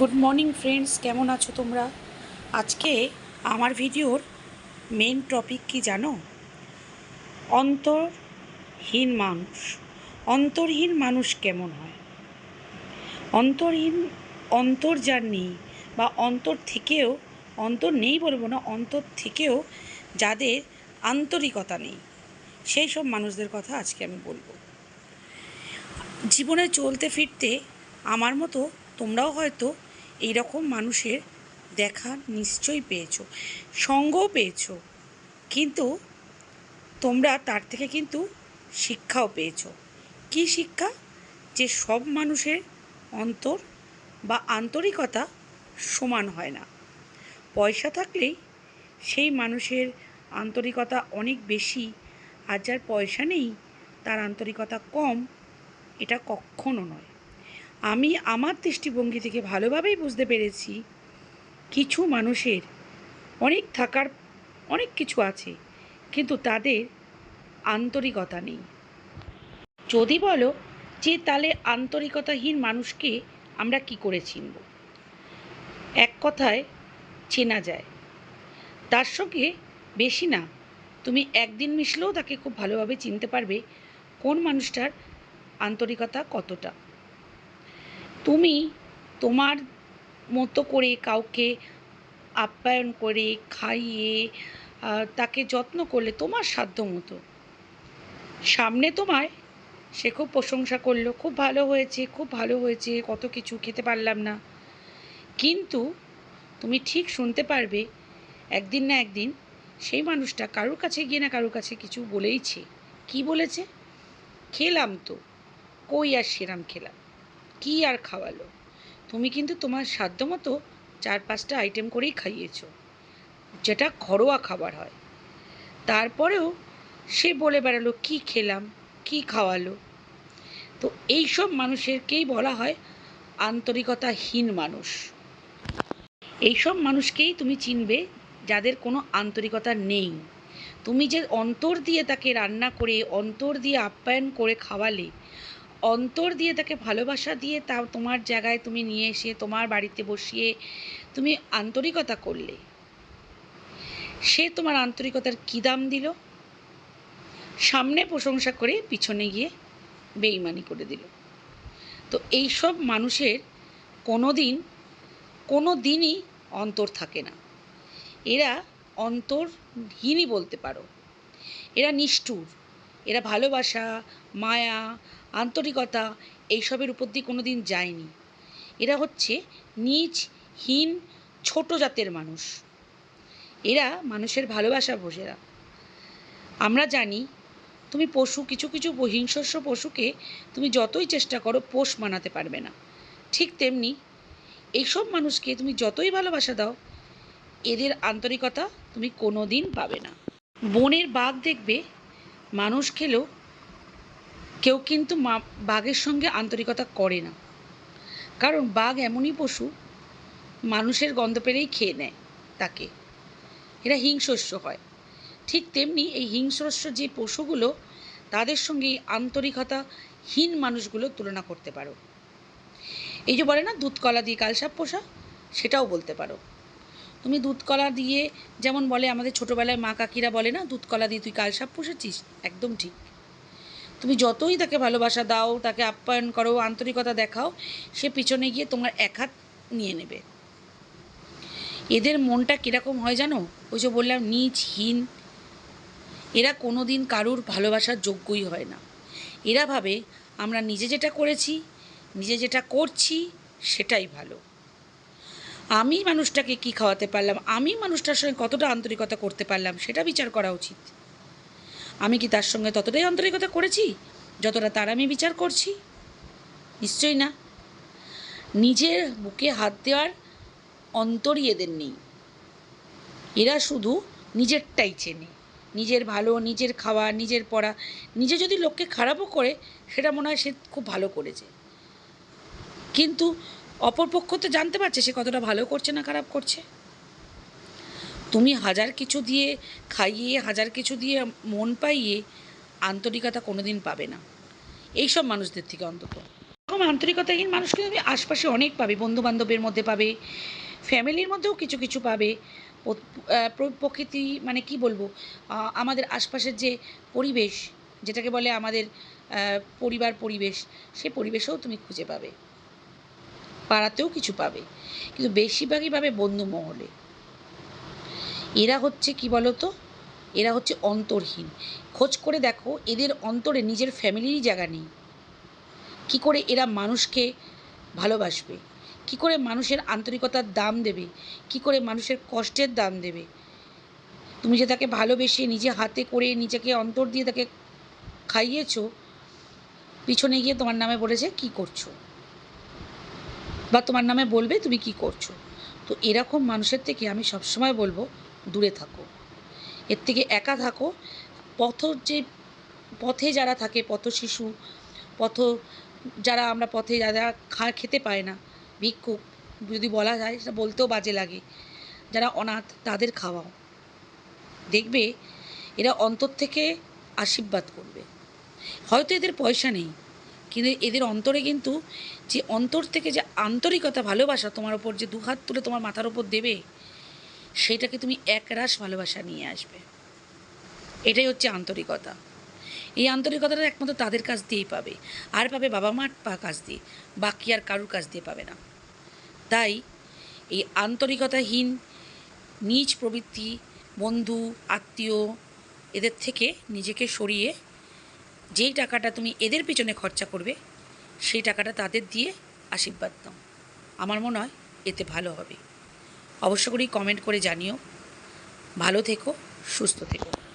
Good morning friends কেমন আছো তোমরা? আজকে আমার ভিডিওর মেন টপিক কি জানো? অন্তরহীন মানুষ। অন্তরহীন মানুষ কেমন হয়? অন্তরহীন, অন্তর যার নেই বা অন্তর থেকেও, অন্তর নেই বলব না অন্তর থেকেও যাদের আন্তরিকতা নেই, সেই সব মানুষদের কথা আজকে আমি বলব। জীবনে চলতে ফিরতে আমার মতো তোমরাও হয়তো এই রকম মানুষের দেখা নিশ্চয়ই পেয়েছ, সঙ্গও পেয়েছ, কিন্তু তোমরা তার থেকে কিন্তু শিক্ষাও পেয়েছ। কি শিক্ষা? যে সব মানুষের অন্তর বা আন্তরিকতা সমান হয় না। পয়সা থাকলেই সেই মানুষের আন্তরিকতা অনেক বেশি, আর যার পয়সা নেই, তার আন্তরিকতা কম, এটা কখনো নয়। আমি আমার দৃষ্টিভঙ্গি থেকে ভালোভাবেই বুঝতে পেরেছি, কিছু মানুষের অনেক থাকার, অনেক কিছু আছে, কিন্তু তাদের আন্তরিকতা নেই। যদি বলো যে তাহলে আন্তরিকতাহীন মানুষকে আমরা কি করে চিনব? এক কথায় চেনা যায়। তার সঙ্গে বেশি না, তুমি একদিন মিশলেও তাকে খুব ভালোভাবে চিনতে পারবে কোন মানুষটার আন্তরিকতা কতটা। তুমি তোমার মতো করে কাউকে আপ্যায়ন করে খাইয়ে তাকে যত্ন করলে তোমার সাধ্য মতো। সামনে তোমায় সে খুব প্রশংসা করল, খুব ভালো হয়েছে, খুব ভালো হয়েছে, কত কিছু খেতে পারলাম না। কিন্তু তুমি ঠিক শুনতে পারবে, একদিন না একদিন সেই মানুষটা কারোর কাছে গিয়ে না কারুর কাছে কিছু বলেইছে। কি বলেছে? খেলাম তো, কই আর সেরাম খেলাম? কি আর খাওয়ালো? তুমি কিন্তু তোমার সাধ্য মতো চার পাঁচটা আইটেম করেই খাইয়েছো, যেটা ঘরোয়া খাবার হয়। তারপরেও সে বলে বেড়ালো, কি খেলাম? কি খাওয়ালো? তো এইসব মানুষেরকেই বলা হয় আন্তরিকতাহীন মানুষ। এইসব মানুষকেই তুমি চিনবে যাদের কোনো আন্তরিকতা নেই। তুমি যে অন্তর দিয়ে তাকে রান্না করে, অন্তর দিয়ে আপ্যায়ন করে খাওয়ালে অন্তর দিয়ে তাকে ভালোবাসা দিয়ে তা তোমার জায়গায় তুমি নিয়ে এসে তোমার বাড়িতে বসিয়ে তুমি আন্তরিকতা করলে। সে তোমার আন্তরিকতার কী দাম দিল? সামনে প্রশংসা করে পিছনে গিয়ে বেইমানি করে দিল। তো এইসব মানুষের কোনো দিন কোনো দিনই অন্তর থাকে না। এরা অন্তরহীনই বলতে পারো। এরা নিষ্ঠুর। এরা ভালোবাসা, মায়া আন্তরিকতা এইসবের উপর দিয়ে কোনো দিন যায়নি। এরা হচ্ছে নিজ হীন ছোট জাতের মানুষ। এরা মানুষের ভালোবাসা বোঝেরা আমরা জানি তুমি পশু, কিছু কিছু হিংস্র পশুকে তুমি যতই চেষ্টা করো পোষ মানাতে পারবে না। ঠিক তেমনি এইসব মানুষকে তুমি যতই ভালোবাসা দাও, এদের আন্তরিকতা তুমি কোনো দিন পাবে না। বনের বাঘ দেখবে মানুষ খেলেও কেউ কিন্তু মা, বাঘের সঙ্গে আন্তরিকতা করে না। কারণ বাঘ এমনই পশু, মানুষের গন্ধ পেলেই খেয়ে নেয় তাকে। এরা হিংস্র হয়। ঠিক তেমনি এই হিংস্র যে পশুগুলো, তাদের সঙ্গে আন্তরিকতাহীন মানুষগুলো তুলনা করতে পারো। এই যে বলে না দুধ কলা দিয়ে কালসাপ পোষা, সেটাও বলতে পারো। তুমি দুধ কলা দিয়ে, যেমন বলে আমাদের ছোটোবেলায় মা কাকিরা বলে না দুধ কলা দিয়ে তুই কালসাপ পুষেছিস? একদম ঠিক। তুমি যতই তাকে ভালোবাসা দাও, তাকে আপ্যায়ন করো, আন্তরিকতা দেখাও, সে পিছনে গিয়ে তোমার এক হাত নিয়ে নেবে। এদের মনটা কীরকম হয় জানো? ওই যে বললাম নিজ হীন এরা কোনো দিন কারুর ভালোবাসার যোগ্যই হয় না। এরা ভাবে, আমরা নিজে যেটা করেছি, নিজে যেটা করছি, সেটাই ভালো। আমি মানুষটাকে কি খাওয়াতে পারলাম? আমি মানুষটার সঙ্গে কতটা আন্তরিকতা করতে পারলাম? সেটা বিচার করা উচিত। আমি কি তার সঙ্গে ততটাই আন্তরিকতা করেছি? যতটা তার আমি বিচার করছি? নিশ্চয়ই না। নিজের বুকে হাত দেওয়ার অন্তরই এদের নেই। এরা শুধু নিজেরটাই চেনে। নিজের ভালো, নিজের খাওয়া, নিজের পড়া। নিজে যদি লোককে খারাপও করে, সেটা মনে হয় সে খুব ভালো করেছে। কিন্তু অপরপক্ষ তো জানতে পারছে সে কতটা ভালো করছে না খারাপ করছে। তুমি হাজার কিছু দিয়ে খাইয়ে, হাজার কিছু দিয়ে মন পাইয়ে আন্তরিকতা কোনো দিন পাবে না। এইসব মানুষদের থেকে অন্তত। এরকম আন্তরিকতাহীন মানুষকে তুমি আশপাশে অনেক পাবে বন্ধু বান্ধবের মধ্যে পাবে, ফ্যামিলির মধ্যেও কিছু কিছু পাবে। প্রকৃতি মানে কি বলব আমাদের আশপাশের যে পরিবেশ, যেটাকে বলে আমাদের পরিবার পরিবেশ, সে পরিবেশেও তুমি খুঁজে পাবে। পাড়াতেও কিছু পাবে। কিন্তু বেশিরভাগই পাবে বন্ধু মহলে। এরা হচ্ছে কি বলতো? এরা হচ্ছে অন্তরহীন। খোঁজ করে দেখো, এদের অন্তরে নিজের ফ্যামিলিরই জায়গা নেই। কী করে এরা মানুষকে ভালোবাসবে? কি করে মানুষের আন্তরিকতার দাম দেবে? কি করে মানুষের কষ্টের দাম দেবে? তুমি যে তাকে ভালোবেসে নিজে হাতে করে নিজেকে অন্তর দিয়ে তাকে খাইয়েছো, পিছনে গিয়ে তোমার নামে বলেছে, কি করছ? বা তোমার নামে বলবে, তুমি কি করছ? তো এরকম মানুষের থেকে আমি সবসময় বলব দূরে থাকো। এর থেকে একা থাকো। পথ যে, পথে যারা থাকে, পথ শিশু, পথ, যারা আমরা পথে যারা খা খেতে পায় না ভিক্ষুক যদি বলা যায়, সেটা বলতেও বাজে লাগে। যারা অনাথ, তাদের খাওয়াও। দেখবে, এরা অন্তর থেকে আশীর্বাদ করবে। হয়তো এদের পয়সা নেই, কিন্তু এদের অন্তরে কিন্তু যে অন্তর থেকে যে আন্তরিকতা, ভালোবাসা তোমার ওপর যে দুহাত তুলে তোমার মাথার ওপর দেবে সেটাকে তুমি একরাশ ভালোবাসা নিয়ে আসবে। এটাই হচ্ছে আন্তরিকতা। এই আন্তরিকতাটা একমাত্র তাদের কাছ দিয়েই পাবে। আর পাবে বাবা মার পা- কাছ দিয়ে, বাকি আর কারুর কাছ দিয়ে পাবে না। তাই এই আন্তরিকতাহীন, নিজ প্রবৃত্তি, বন্ধু, আত্মীয়, এদের থেকে নিজেকে সরিয়ে যেই টাকাটা তুমি এদের পিছনে খরচা করবে, সেই টাকাটা তাদের দিয়ে আশীর্বাদ দাও আমার মনে হয় এতে ভালো হবে। অবশ্য করেই কমেন্ট করে জানিও। ভালো থেকো সুস্থ থেকো।